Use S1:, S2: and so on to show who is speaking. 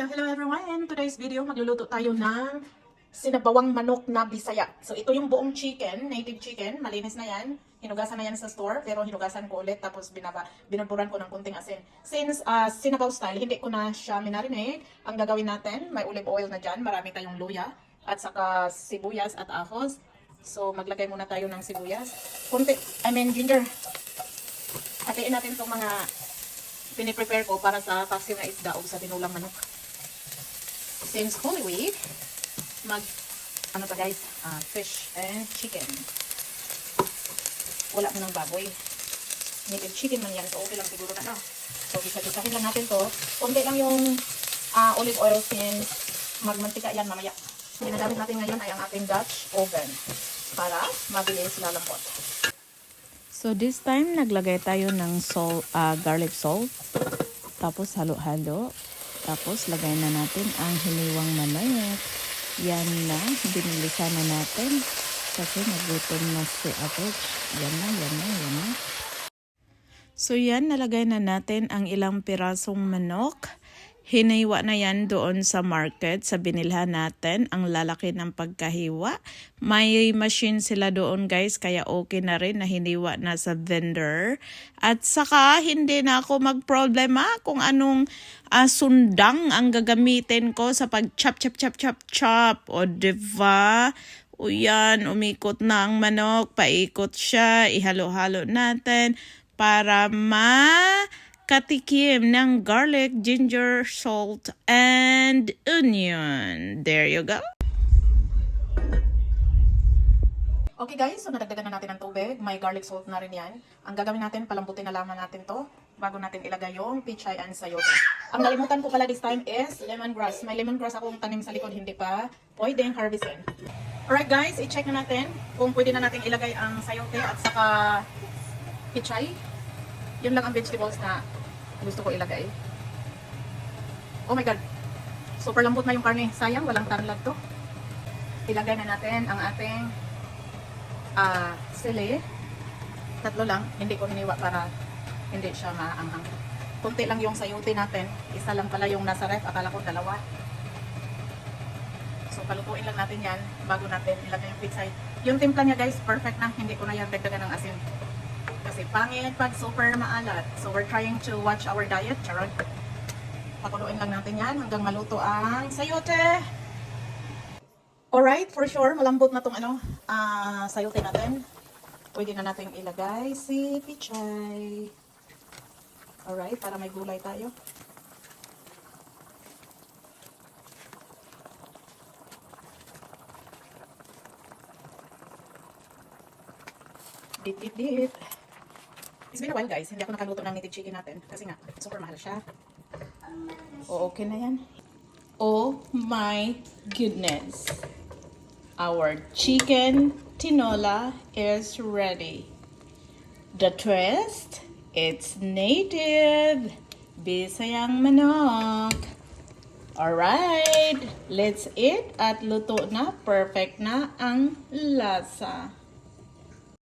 S1: Hello, hello everyone! Today's video, magluluto tayo ng sinabawang manok na bisaya. So ito yung buong chicken, native chicken, malinis na yan. Hinugasan na yan sa store, pero hinugasan ko ulit tapos binaba, binurburan ko ng kunting asin. Since uh, sinabaw style, hindi ko na siya minarinate. Ang gagawin natin, may olive oil na dyan, marami tayong luya, at saka sibuyas at ahos. So maglagay muna tayo ng sibuyas. Kunti, I mean ginger. Hatiin natin itong mga piniprepare ko para sa paksiw na isda o sa tinulang manok. Since Holy Week, mag, ano pa guys, ah, fish and chicken. Wala mo ng baboy. Native chicken man yan, so okay lang siguro na no. So, isa-isahin lang natin to. Kunti lang yung ah, olive oil since magmantika yan mamaya. Ginagamit natin ngayon ay ang ating Dutch oven para mabilis lalambot.
S2: So this time naglagay tayo ng salt, ah, garlic salt. Tapos halo-halo. Tapos lagay na natin ang hiniwang manok. Yan na, binilisan na natin. Kasi nagutom na si Approach. Yan na, yan na, yan na. So yan, nalagay na natin ang ilang pirasong manok. Hiniwa na yan doon sa market, sa binilhan natin, ang lalaki ng pagkahiwa. May machine sila doon guys, kaya okay na rin na hiniwa na sa vendor. At saka, hindi na ako magproblema kung anong ah, sundang ang gagamitin ko sa pag chop chop chop chop chop. O diba? O yan, umikot na ang manok, paikot siya, ihalo-halo natin para ma katikim ng garlic, ginger, salt, and onion. There you go.
S1: Okay guys, so nadagdagan na natin ng tubig. May garlic salt na rin yan. Ang gagawin natin, palambutin na lamang natin to bago natin ilagay yung pichay and sayote. Ang nalimutan ko pala this time is lemongrass. May lemongrass akong tanim sa likod, hindi pa pwedeng harvestin. Alright guys, i-check na natin kung pwede na natin ilagay ang sayote at saka pichay. Yun lang ang vegetables na gusto ko ilagay. Oh my god, super lambot na yung karne. Sayang, walang tanlad to. Ilagay na natin ang ating ah sili. Tatlo lang, hindi ko hiniwa para hindi siya maanghang. Kunti lang yung sayote natin. Isa lang pala yung nasa ref. Akala ko dalawa. So, palutuin lang natin yan bago natin ilagay yung pizza. Yung timpla niya guys, perfect na. Hindi ko na yan dagdagan ng asin. Kasi pangit pag super maalat. So, we're trying to watch our diet. Charot. Pakuluin lang natin yan hanggang maluto ang sayote. Alright, for sure, malambot na tong ano, ah sayote natin. Pwede na natin ilagay si pichay. Alright, para may gulay tayo. Dit, dit, dit. It's been a while guys, hindi ako nakaluto ng native chicken natin. Kasi nga, super mahal siya. O, okay na yan. Oh my goodness. Our chicken tinola is ready. The twist, it's native. Bisayang manok. Alright, let's eat at luto na. Perfect na ang lasa.